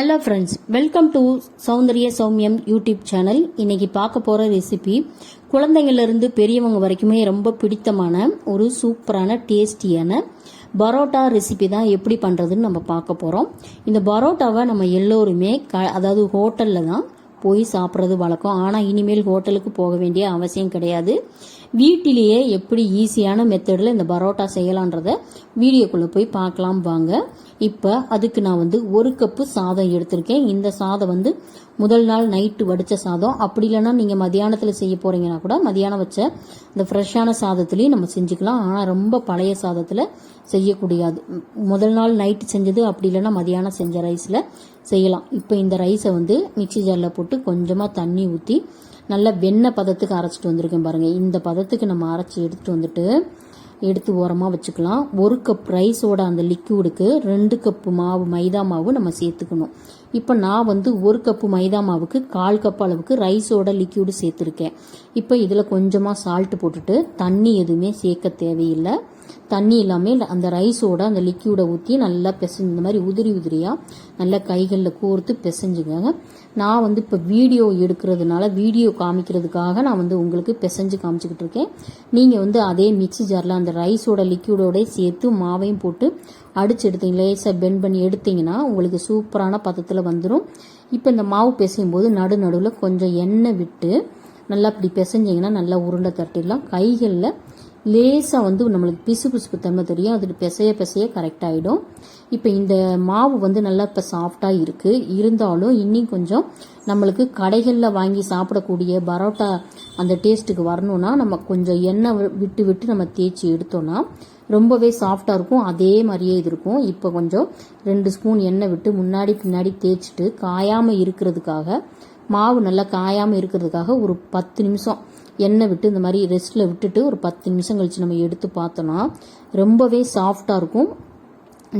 Hello friends welcome to Soundarya சௌமியம் YouTube channel இன்னைக்கு பார்க்க போகிற ரெசிபி குழந்தைங்கள்லேருந்து பெரியவங்க வரைக்குமே ரொம்ப பிடித்தமான ஒரு சூப்பரான டேஸ்டியான பரோட்டா ரெசிபி தான் எப்படி பண்ணுறதுன்னு நம்ம பார்க்க போகிறோம் இந்த பரோட்டாவை நம்ம எல்லோருமே க அதாவது ஹோட்டலில் தான் போய் சாப்பிட்றது வழக்கம். ஆனால் இனிமேல் ஹோட்டலுக்கு போக வேண்டிய அவசியம் கிடையாது. வீட்டிலேயே எப்படி ஈஸியான மெத்தடில் இந்த பரோட்டா செய்யலான்றத வீடியோக்குள்ளே போய் பார்க்கலாம் வாங்க. இப்போ அதுக்கு நான் வந்து ஒரு கப்பு சாதம் எடுத்திருக்கேன். இந்த சாதம் வந்து முதல் நாள் நைட்டு வடித்த சாதம். அப்படி இல்லைன்னா நீங்கள் மதியானத்தில் செய்ய போகிறீங்கன்னா கூட மதியானம் வச்ச இந்த ஃப்ரெஷ்ஷான சாதத்துலேயும் நம்ம செஞ்சுக்கலாம். ஆனால் ரொம்ப பழைய சாதத்தில் செய்யக்கூடியது முதல் நாள் நைட்டு செஞ்சது அப்படி இல்லைன்னா மதியானம் செஞ்ச ரைஸில் செய்யலாம். இப்போ இந்த ரைஸை வந்து மிக்சி ஜாரில் போட்டு கொஞ்சமாக தண்ணி ஊற்றி நல்லா வெண்ணெய் பதத்துக்கு அரைச்சிட்டு வந்திருக்கேன் பாருங்கள் இந்த பதத்துக்கு நம்ம அரைச்சி எடுத்துகிட்டு வந்துட்டு எடுத்து ஓரமாக வச்சுக்கலாம். ஒரு கப் ரைஸோட அந்த லிக்யூடுக்கு ரெண்டு கப்பு மாவு மைதா மாவு நம்ம சேர்த்துக்கணும். இப்போ நான் வந்து ஒரு கப்பு மைதா மாவுக்கு கால் கப் அளவுக்கு ரைஸோட லிக்யூடு சேர்த்துருக்கேன். இப்போ இதில் கொஞ்சமாக சால்ட்டு போட்டுட்டு தண்ணி எதுவுமே சேர்க்க தேவையில்லை. தண்ணி எல்லாமே அந்த ரைஸோட அந்த லிக்யூடை ஊற்றி நல்லா பிசைஞ்சு இந்த மாதிரி உதிரி உதிரியாக நல்லா கைகளில் கோர்த்து பிசைஞ்சுக்கோங்க. நான் வந்து இப்போ வீடியோ எடுக்கிறதுனால வீடியோ காமிக்கிறதுக்காக நான் வந்து உங்களுக்கு பிசைஞ்சு காமிச்சிக்கிட்டு இருக்கேன். நீங்கள் வந்து அதே மிக்ஸி ஜாரில் அந்த ரைஸோட லிக்யூடோட சேர்த்து மாவையும் போட்டு அடிச்சு எடுத்தீங்க. லேசாக பெண்ட் பண்ணி எடுத்தீங்கன்னா உங்களுக்கு சூப்பரான பதத்தில் வந்துடும் இப்போ இந்த மாவு பிசையும் போது நடு நடுவில் கொஞ்சம் எண்ணெய் விட்டு நல்லா இப்படி பிசைஞ்சிங்கன்னா நல்லா உருண்டை தட்டிடலாம். கைகளில் லேசாக வந்து நம்மளுக்கு பிசு பிசுப்பு தன்மை தெரியும். அது பிசைய பிசைய கரெக்ட் ஆகிடும் இப்போ இந்த மாவு வந்து நல்லா இப்போ சாஃப்டாக இருக்குது இருந்தாலும் இன்னும் கொஞ்சம் நம்மளுக்கு கடைகளில் வாங்கி சாப்பிடக்கூடிய பரோட்டா அந்த டேஸ்ட்டுக்கு வரணும்னா நம்ம கொஞ்சம் எண்ணெய் விட்டு விட்டு நம்ம தேய்ச்சி எடுத்தோம்னா ரொம்பவே சாஃப்டாக இருக்கும். அதே மாதிரியே இது இருக்கும். இப்போ கொஞ்சம் ரெண்டு ஸ்பூன் எண்ணெய் விட்டு முன்னாடி பின்னாடி தேய்ச்சிட்டு காயாமல் இருக்கிறதுக்காக மாவு நல்லா காயாமல் இருக்கிறதுக்காக ஒரு பத்து நிமிஷம் எண்ணெய் விட்டு இந்த மாதிரி ரெஸ்ட்டில் விட்டுட்டு ஒரு பத்து நிமிஷம் கழித்து நம்ம எடுத்து பார்த்தோன்னா ரொம்பவே சாஃப்டாக இருக்கும்.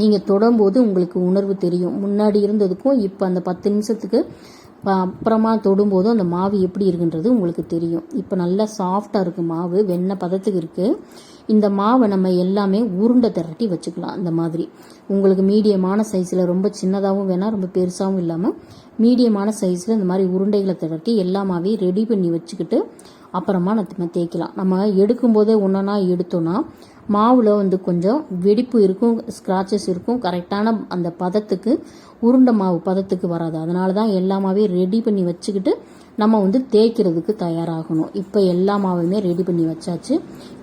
நீங்கள் தொடும்போது உங்களுக்கு உணர்வு தெரியும். முன்னாடி இருந்ததுக்கும் இப்போ அந்த பத்து நிமிஷத்துக்கு அப்புறமா தொடும்போது அந்த மாவு எப்படி இருக்குன்றது உங்களுக்கு தெரியும். இப்போ நல்லா சாஃப்டாக இருக்குது மாவு. வெண்ணெய் பதத்துக்கு இருக்குது இந்த மாவை நம்ம எல்லாமே உருண்டை திரட்டி வச்சுக்கலாம் இந்த மாதிரி. உங்களுக்கு மீடியமான சைஸில் ரொம்ப சின்னதாகவும் வேணாம் ரொம்ப பெருசாகவும் இல்லாமல் மீடியமான சைஸில் இந்த மாதிரி உருண்டைகளை திரட்டி எல்லா மாவையும் ரெடி பண்ணி வச்சுக்கிட்டு அப்புறமா நம்ம தேய்க்கலாம். நம்ம எடுக்கும்போதே ஒன்றா எடுத்தோன்னா மாவில் வந்து கொஞ்சம் வெடிப்பு இருக்கும் ஸ்க்ராச்சஸ் இருக்கும். கரெக்டான அந்த பதத்துக்கு உருண்டை மாவு பதத்துக்கு வராது. அதனால தான் எல்லா மாவையும் ரெடி பண்ணி வச்சுக்கிட்டு நம்ம வந்து தேய்க்கிறதுக்கு தயாராகணும். இப்போ எல்லா மாவையுமே ரெடி பண்ணி வச்சாச்சு.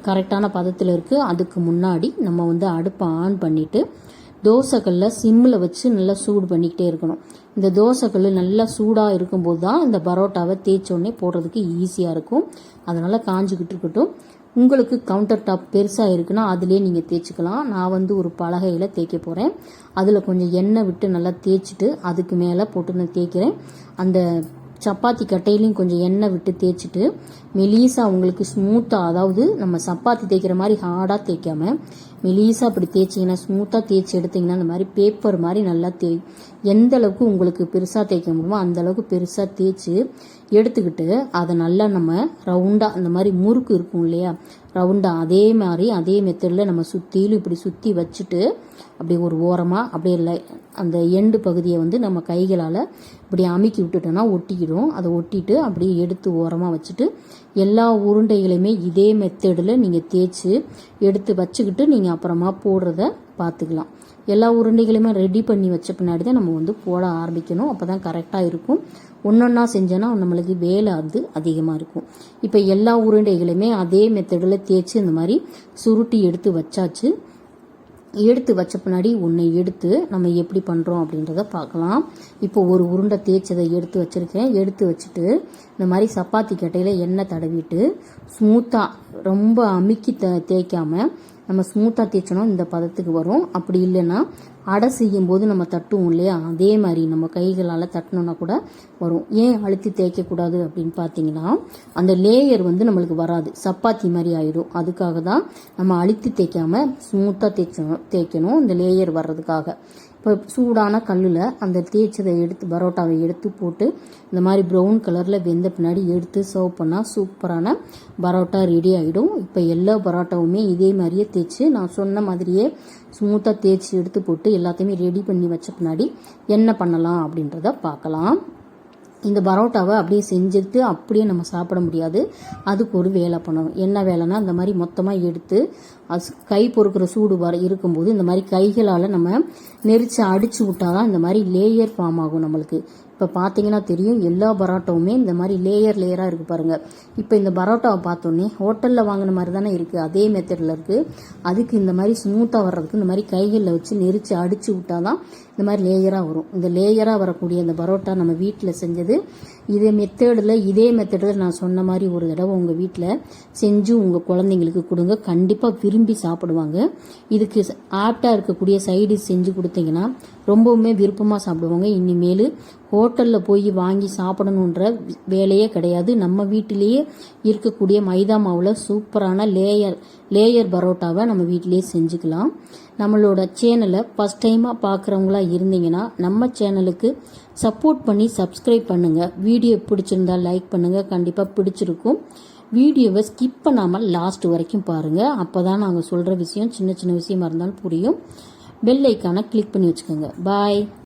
கரெக்டான பதத்தில் இருக்குது அதுக்கு முன்னாடி நம்ம வந்து அடுப்பை ஆன் பண்ணிவிட்டு தோசைக்கல்ல சிம்மில் வச்சு நல்லா சூடு பண்ணிக்கிட்டே இருக்கணும். இந்த தோசைக்கல் நல்லா சூடாக இருக்கும்போது தான் இந்த பரோட்டாவை தேய்ச்சோடனே போடுறதுக்கு ஈஸியாக இருக்கும். அதனால் காஞ்சிக்கிட்டு இருக்கட்டும். உங்களுக்கு கவுண்டர் டாப் பெருசாக இருக்குன்னா அதிலே நீங்கள் தேய்ச்சிக்கலாம். நான் வந்து ஒரு பலகையில் தேய்க்க போகிறேன் அதில் கொஞ்சம் எண்ணெய் விட்டு நல்லா தேய்ச்சிட்டு அதுக்கு மேலே போட்டு நான் தேய்க்கிறேன். அந்த சப்பாத்தி கட்டையிலையும் கொஞ்சம் எண்ணெய் விட்டு தேய்ச்சிட்டு மெலீஸாக உங்களுக்கு ஸ்மூத்தாக அதாவது நம்ம சப்பாத்தி தேய்க்கிற மாதிரி ஹார்டாக தேய்க்காம மெலீஸாக அப்படி தேய்ச்சிங்கன்னா ஸ்மூத்தாக தேய்ச்சி எடுத்திங்கன்னா அந்த மாதிரி பேப்பர் மாதிரி நல்லா தேய் எந்த அளவுக்கு உங்களுக்கு பெருசாக தேய்க்க முடியுமோ அந்த அளவுக்கு பெருசாக தேய்ச்சி எடுத்துக்கிட்டு அதை நல்லா நம்ம ரவுண்டாக அந்த மாதிரி முறுக்கு இருக்கும் இல்லையா ரவுண்டாக அதே மாதிரி அதே மெத்தடில் நம்ம சுற்றிலும் இப்படி சுற்றி வச்சுட்டு அப்படி ஒரு ஓரமாக அப்படியே இல்லை அந்த எண்டு பகுதியை வந்து நம்ம கைகளால் இப்படி அமுக்கி விட்டுட்டோன்னா ஒட்டிக்கிடும். அதை ஒட்டிட்டு அப்படியே எடுத்து ஓரமாக வச்சுட்டு எல்லா உருண்டைகளையுமே இதே மெத்தடில் நீங்கள் தேய்ச்சி எடுத்து வச்சுக்கிட்டு நீங்கள் அப்புறமா போடுறத பார்த்துக்கலாம். எல்லா உருண்டைகளையுமே ரெடி பண்ணி வச்ச பின்னாடி தான் நம்ம வந்து போட ஆரம்பிக்கணும். அப்போ தான் கரெக்டாக இருக்கும். ஒன்றொன்னா செஞ்சோன்னா நம்மளுக்கு வேலை அது அதிகமாக இருக்கும். இப்போ எல்லா உருண்டைகளையுமே அதே மெத்தடில் தேய்ச்சி இந்த மாதிரி சுருட்டி எடுத்து வச்சாச்சு. எடுத்து வச்ச பின்னாடி ஒன்று எடுத்து நம்ம எப்படி பண்ணுறோம் அப்படின்றத பார்க்கலாம். இப்போ ஒரு உருண்டை தேய்ச்சதை எடுத்து வச்சுருக்கேன். எடுத்து வச்சுட்டு இந்த மாதிரி சப்பாத்தி கட்டையில் எண்ணெய் தடவிட்டு ஸ்மூத்தாக ரொம்ப அமுக்கி த தேய்க்காமல் நம்ம ஸ்மூத்தாக தேய்ச்சோன்னா இந்த பதத்துக்கு வரும். அப்படி இல்லைன்னா அடை செய்யும் போது நம்ம தட்டுவோம் இல்லையா? அதே மாதிரி நம்ம கைகளால் தட்டினோன்னா கூட வரும். ஏன் அழுத்தி தேய்க்கக்கூடாது அப்படின்னு பார்த்தீங்கன்னா அந்த லேயர் வந்து நம்மளுக்கு வராது. சப்பாத்தி மாதிரி ஆயிடும். அதுக்காக தான் நம்ம அழுத்தி தேய்க்காமல் ஸ்மூத்தாக தேய்ச்சணும் தேய்க்கணும் இந்த லேயர் வர்றதுக்காக. இப்போ சூடான கல்லில் அந்த தேய்ச்சதை எடுத்து பரோட்டாவை எடுத்து போட்டு இந்த மாதிரி ப்ரௌன் கலரில் வெந்த பின்னாடி எடுத்து சர்வ் பண்ணால் சூப்பரான பரோட்டா ரெடி ஆகிடும் இப்போ எல்லா பரோட்டாவுமே இதே மாதிரியே தேய்ச்சி நான் சொன்ன மாதிரியே ஸ்மூத்தாக தேய்ச்சி எடுத்து போட்டு எல்லாத்தையுமே ரெடி பண்ணி வச்ச பின்னாடி என்ன பண்ணலாம் அப்படின்றத பார்க்கலாம். இந்த பரோட்டாவை அப்படியே செஞ்சுட்டு அப்படியே நம்ம சாப்பிட முடியாது. அதுக்கு ஒரு வேலை பண்ணணும். என்ன வேலைன்னா இந்த மாதிரி மொத்தமாக எடுத்து கை பொறுக்கிற சூடு வர இருக்கும்போது இந்த மாதிரி கைகளால் நம்ம நெரிச்சு அடிச்சு விட்டாதான் இந்த மாதிரி லேயர் ஃபார்ம் ஆகும் நம்மளுக்கு. இப்போ பார்த்தீங்கன்னா தெரியும் எல்லா பரோட்டாவுமே இந்த மாதிரி லேயர் லேயராக இருக்குது பாருங்கள் இப்போ இந்த பரோட்டாவை பார்த்தோன்னே ஹோட்டலில் வாங்கின மாதிரி தானே இருக்குது அதே மெத்தடில் இருக்குது அதுக்கு இந்த மாதிரி ஸ்மூத்தாக வர்றதுக்கு இந்த மாதிரி கைகளில் வச்சு நெரிச்சு அடித்து விட்டால் தான் இந்த மாதிரி லேயராக வரும். இந்த லேயராக வரக்கூடிய இந்த பரோட்டா நம்ம வீட்டில் செஞ்சது இதே மெத்தேடில் இதே மெத்தேடில் நான் சொன்ன மாதிரி ஒரு தடவை உங்கள் வீட்டில் செஞ்சு உங்கள் குழந்தைங்களுக்கு கொடுங்க. கண்டிப்பாக விரும்பி சாப்பிடுவாங்க. இதுக்கு ஆப்டாக இருக்கக்கூடிய சைடு செஞ்சு கொடுத்தீங்கன்னா ரொம்பவுமே விருப்பமாக சாப்பிடுவாங்க. இனிமேல் ஹோட்டலில் போய் வாங்கி சாப்பிடணுன்ற வேலையே கிடையாது. நம்ம வீட்டிலேயே இருக்கக்கூடிய மைதா மாவில் சூப்பரான லேயர் லேயர் பரோட்டாவை நம்ம வீட்டிலேயே செஞ்சுக்கலாம். நம்மளோட சேனலை ஃபஸ்ட் டைமாக பார்க்குறவங்களா இருந்தீங்கன்னா நம்ம சேனலுக்கு சப்போர்ட் பண்ணி சப்ஸ்கிரைப் பண்ணுங்கள் வீடியோ பிடிச்சிருந்தா லைக் பண்ணுங்கள் கண்டிப்பாக பிடிச்சிருக்கும். வீடியோவை ஸ்கிப் பண்ணாமல் லாஸ்ட் வரைக்கும் பாருங்கள் அப்போ தான் நாங்கள் சொல்கிற விஷயம் சின்ன சின்ன விஷயமா இருந்தாலும் புரியும். பெல் ஐக்கானை கிளிக் பண்ணி வச்சுக்கோங்க. பாய்